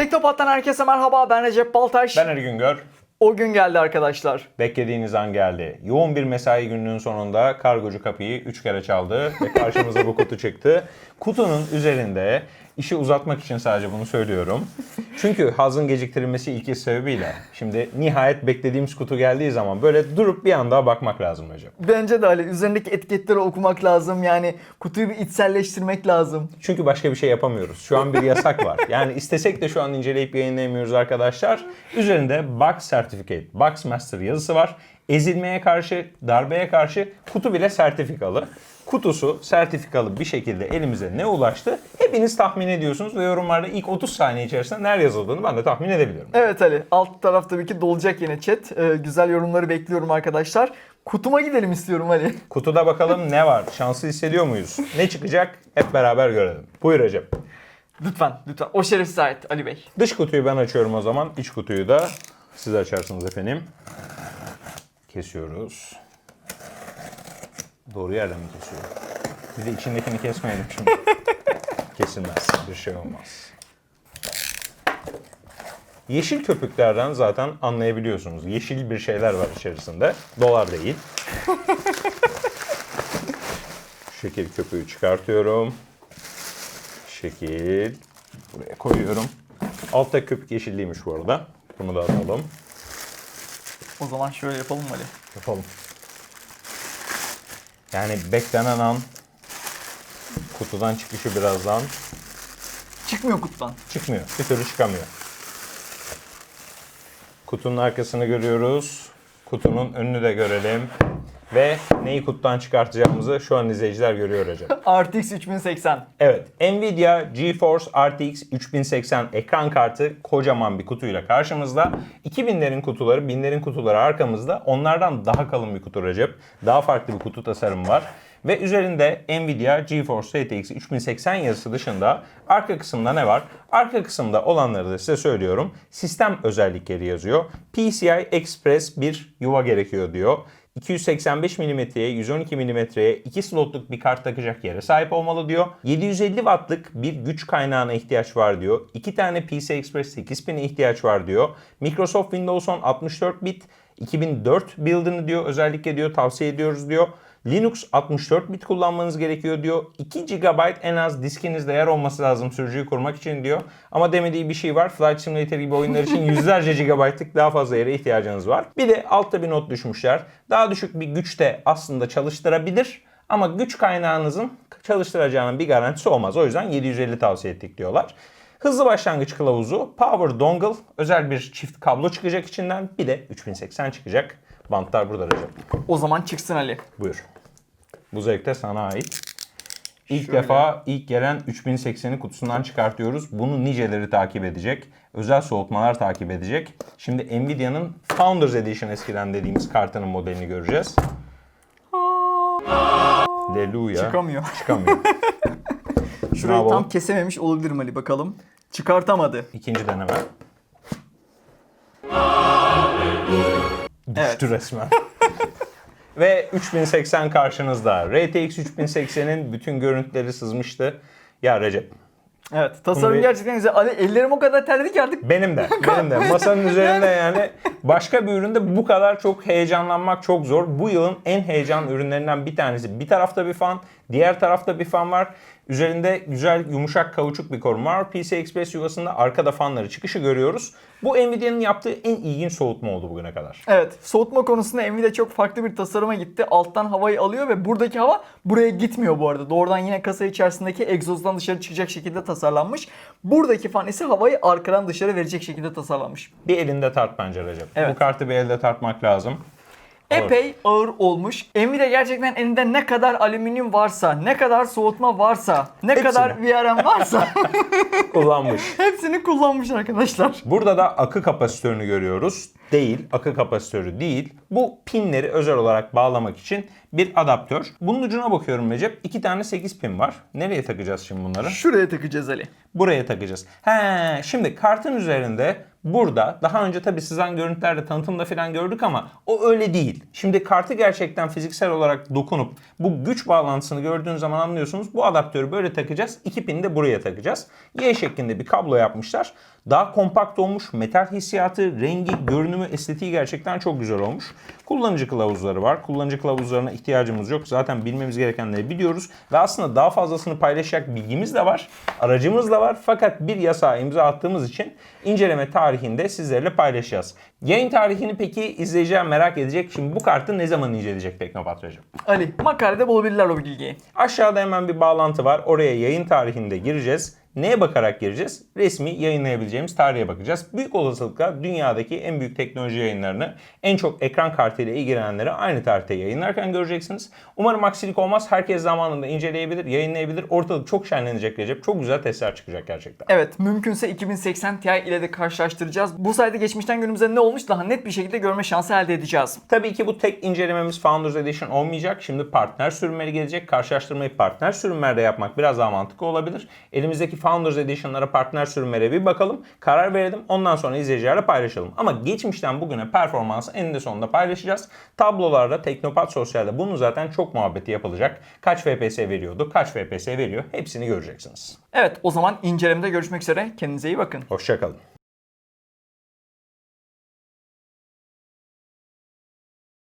Teknopat'tan herkese merhaba. Ben Recep Baltaş. Ben Ali Güngör. O gün geldi arkadaşlar. Beklediğiniz an geldi. Yoğun bir mesai gününün sonunda kargocu kapıyı 3 kere çaldı ve karşımıza bu kutu çıktı. Kutunun üzerinde işi uzatmak için sadece bunu söylüyorum. Çünkü hazın geciktirilmesi ilk sebebiyle. Şimdi nihayet beklediğimiz kutu geldiği zaman böyle durup bir anda bakmak lazım hocam. Bence de Ali. Üzerindeki etiketleri okumak lazım. Yani kutuyu bir içselleştirmek lazım. Çünkü başka bir şey yapamıyoruz. Şu an bir yasak var. Yani istesek de şu an inceleyip yayınlayamıyoruz arkadaşlar. Üzerinde Box Certificate, Box Master yazısı var. Ezilmeye karşı, darbeye karşı kutu bile sertifikalı. Kutusu sertifikalı bir şekilde elimize ne ulaştı? Hepiniz tahmin ediyorsunuz ve yorumlarda ilk 30 saniye içerisinde nerede yazıldığını ben de tahmin edebiliyorum. Evet Ali. Alt taraf tabii ki dolacak yine chat. Ee, güzel yorumları bekliyorum arkadaşlar. Kutuma gidelim istiyorum Ali. Kutuda bakalım ne var? Şanslı hissediyor muyuz? Ne çıkacak? Hep beraber görelim. Buyur Recep. Lütfen, lütfen. O şerefsiz ait Ali Bey. Dış kutuyu ben açıyorum o zaman. İç kutuyu da siz açarsınız efendim. Kesiyoruz. Doğru yerden mi kesiyorum? Bir de içindekini kesmeyelim şimdi. Kesilmez. Bir şey olmaz. Yeşil köpüklerden zaten anlayabiliyorsunuz. Yeşil bir şeyler var içerisinde. Dolar değil. Şekil köpüğü çıkartıyorum. Şekil. Buraya koyuyorum. Alttaki köpük yeşilliymiş bu arada. Bunu da atalım. O zaman şöyle yapalım Ali. Yapalım. Yani beklenen an kutudan çıkışı birazdan Çıkmıyor kutudan. çıkmıyor. Bir türlü çıkamıyor. Kutunun arkasını görüyoruz. Kutunun önünü de görelim. Ve neyi kutudan çıkartacağımızı şu an izleyiciler görüyor Recep. RTX 3080. Evet, Nvidia GeForce RTX 3080 ekran kartı kocaman bir kutuyla karşımızda. 2000'lerin kutuları, 1000'lerin kutuları arkamızda. Onlardan daha kalın bir kutu Recep. Daha farklı bir kutu tasarımı var. Ve üzerinde Nvidia GeForce RTX 3080 yazısı dışında arka kısımda ne var? Arka kısımda olanları da size söylüyorum. Sistem özellikleri yazıyor. PCI Express bir yuva gerekiyor diyor. 285 mm'ye 112 mm'ye 2 slotluk bir kart takacak yere sahip olmalı diyor. 750 wattlık bir güç kaynağına ihtiyaç var diyor. 2 tane PCI Express 8 pin'e ihtiyaç var diyor. Microsoft Windows 10 64 bit 2004 build'ını diyor özellikle diyor tavsiye ediyoruz diyor. Linux 64 bit kullanmanız gerekiyor diyor. 2 GB en az diskinizde yer olması lazım sürücüyü kurmak için diyor. Ama demediği bir şey var. Flight Simulator gibi oyunlar için yüzlerce GB'lık daha fazla yere ihtiyacınız var. Bir de altta bir not düşmüşler. Daha düşük bir güçte aslında çalıştırabilir. Ama güç kaynağınızın çalıştıracağının bir garantisi olmaz. O yüzden 750 tavsiye ettik diyorlar. Hızlı başlangıç kılavuzu, power dongle, özel bir çift kablo çıkacak içinden. Bir de 3080 çıkacak. Bantlar burada Recep. O zaman çıksın Ali. Buyur. Bu zevk de sana ait. İlk Şöyle. defa ilk gelen 3080'i kutusundan çıkartıyoruz. Bunu niceleri takip edecek. Özel soğutmalar takip edecek. Şimdi Nvidia'nın Founders Edition eskiden dediğimiz kartının modelini göreceğiz. Leluya. Çıkamıyor. Çıkamıyor. Şurayı Bravo. tam kesememiş olabilirim Ali bakalım. Çıkartamadı. İkinci deneme. Evet. Düştü resmen. Ve 3080 karşınızda. RTX 3080'in bütün görüntüleri sızmıştı. Ya Recep. Evet. Tasarım bir- gerçekten güzel. Ali ellerim o kadar terledi ki artık Benim de. Benim de. Masanın üzerinde yani başka bir üründe bu kadar çok heyecanlanmak çok zor. Bu yılın en heyecan ürünlerinden bir tanesi. Bir tarafta bir fan, diğer tarafta bir fan var. Üzerinde güzel yumuşak kauçuk bir koruma var. PC Express yuvasında arkada fanları çıkışı görüyoruz. Bu Nvidia'nın yaptığı en ilginç soğutma oldu bugüne kadar. Evet, soğutma konusunda Nvidia çok farklı bir tasarıma gitti. Alttan havayı alıyor ve buradaki hava buraya gitmiyor bu arada. Doğrudan yine kasa içerisindeki egzozdan dışarı çıkacak şekilde tasarlanmış. Buradaki fan ise havayı arkadan dışarı verecek şekilde tasarlanmış. Bir elinde tart bence Recep. Evet. Bu kartı bir elde tartmak lazım. Epey ağır olmuş. Nvidia gerçekten elinde ne kadar alüminyum varsa, ne kadar soğutma varsa, ne Hepsini. kadar VRM varsa Kullanmış. hepsini kullanmış arkadaşlar. Burada da akı kapasitörünü görüyoruz. Değil, akı kapasitörü değil. Bu pinleri özel olarak bağlamak için bir adaptör. Bunun ucuna bakıyorum Recep. İki tane 8 pin var. Nereye takacağız şimdi bunları? Şuraya takacağız Ali. Buraya takacağız. He, şimdi kartın üzerinde burada daha önce tabii sızan görüntülerde tanıtımda falan gördük ama o öyle değil. Şimdi kartı gerçekten fiziksel olarak dokunup bu güç bağlantısını gördüğün zaman anlıyorsunuz. Bu adaptörü böyle takacağız. İki pini de buraya takacağız. Y şeklinde bir kablo yapmışlar. Daha kompakt olmuş, metal hissiyatı, rengi, görünümü, estetiği gerçekten çok güzel olmuş. Kullanıcı kılavuzları var. Kullanıcı kılavuzlarına ihtiyacımız yok. Zaten bilmemiz gerekenleri biliyoruz. Ve aslında daha fazlasını paylaşacak bilgimiz de var. Aracımız da var. Fakat bir yasağa imza attığımız için inceleme tarihinde sizlerle paylaşacağız. Yayın tarihini peki izleyiciler merak edecek. Şimdi bu kartı ne zaman inceleyecek Teknopatracığım? Ali makalede bulabilirler o bilgiyi. Aşağıda hemen bir bağlantı var. Oraya yayın tarihinde gireceğiz. Neye bakarak gireceğiz? Resmi yayınlayabileceğimiz tarihe bakacağız. Büyük olasılıkla dünyadaki en büyük teknoloji yayınlarını en çok ekran kartıyla ilgilenenleri aynı tarihte yayınlarken göreceksiniz. Umarım aksilik olmaz. Herkes zamanında inceleyebilir, yayınlayabilir. Ortalık çok şenlenecek Recep. Çok güzel testler çıkacak gerçekten. Evet mümkünse 2080 Ti ile de karşılaştıracağız. Bu sayede geçmişten günümüze ne olmuş daha net bir şekilde görme şansı elde edeceğiz. Tabii ki bu tek incelememiz Founders Edition olmayacak. Şimdi partner sürümleri gelecek. Karşılaştırmayı partner sürümlerde yapmak biraz daha mantıklı olabilir. Elimizdeki Founders Edition'lara partner sürümlere bir bakalım. Karar verelim. Ondan sonra izleyicilerle paylaşalım. Ama geçmişten bugüne performansı eninde sonunda paylaşacağız. Tablolarda Teknopat Sosyal'de bunun zaten çok muhabbeti yapılacak. Kaç FPS veriyordu, kaç FPS veriyor hepsini göreceksiniz. Evet o zaman incelemede görüşmek üzere. Kendinize iyi bakın. Hoşçakalın.